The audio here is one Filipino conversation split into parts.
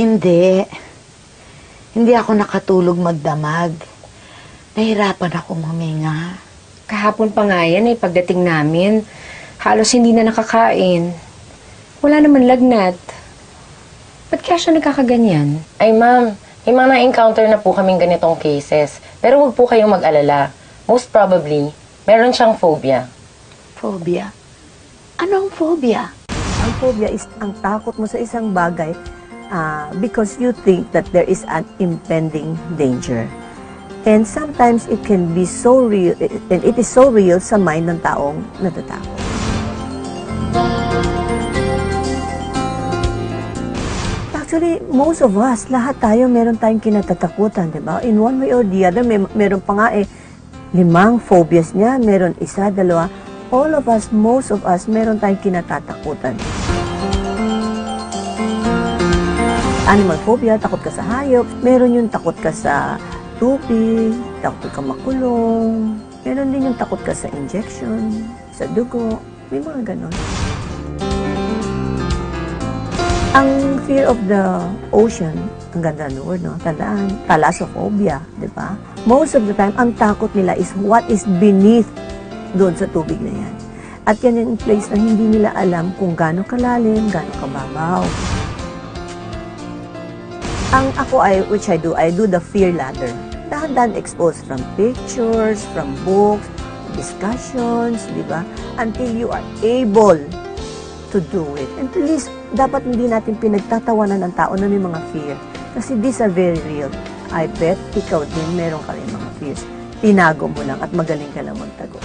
Hindi. Hindi ako nakatulog magdamag. Nahirapan ako huminga. Kahapon pa nga yan eh, pagdating namin. Halos hindi na nakakain. Wala naman lagnat. Ba't kaya siya nagkakaganyan? Ay ma'am, may mga na-encounter na po kaming ganitong cases. Pero huwag po kayong mag-alala. Most probably, meron siyang phobia. Phobia? Anong phobia? Ang phobia is ang takot mo sa isang bagay ah, because you think that there is an impending danger. And sometimes it can be so real, and it is so real sa mind ng taong natatakot. Actually, most of us, lahat tayo meron tayong kinatatakutan, di ba? In one way or the other, may, meron pa nga eh, limang phobias niya, meron isa, dalawa. All of us, most of us, meron tayong kinatatakutan. Animal phobia, takot ka sa hayop. Meron yung takot ka sa tubig, takot ka makulong. Meron din yung takot ka sa injection, sa dugo. May mga ganon. Ang fear of the ocean, ang ganda ng word, no? Tandaan, thalassophobia, di ba? Most of the time, ang takot nila is what is beneath doon sa tubig na yan. At yan yung place na hindi nila alam kung gaano kalalim, gaano kababaw. Ang ako ay, which I do, I do the fear ladder. Dahan-dahan exposed from pictures, from books, discussions, di ba? Until you are able to do it. And at least, dapat hindi natin pinagtatawanan ng tao na may mga fear. Kasi these are very real. I bet ikaw din meron ka rin mga fears. Tinago mo lang at magaling ka lang magtago.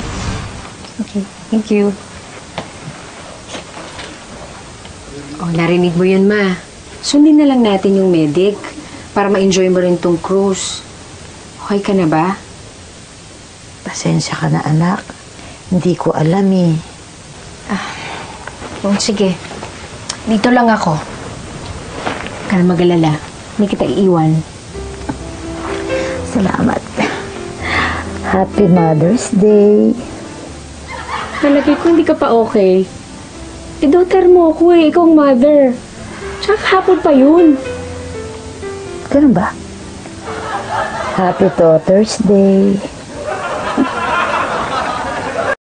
Okay, thank you. Oh, narinig mo yun, ma. Sundin na lang natin yung medic para ma-enjoy mo rin tong cruise. Okay ka na ba? Pasensya ka na, anak. Hindi ko alam eh. Oh, sige. Dito lang ako. Huwag ka na mag-alala. Hindi kita iiwan. Salamat. Happy Mother's Day. Nalagay ko hindi ka pa okay. Eh, daughter mo ako eh. Ikaw ang mother. Tsaka kahapon pa yun. Ganun ba? Happy Daughter's Day.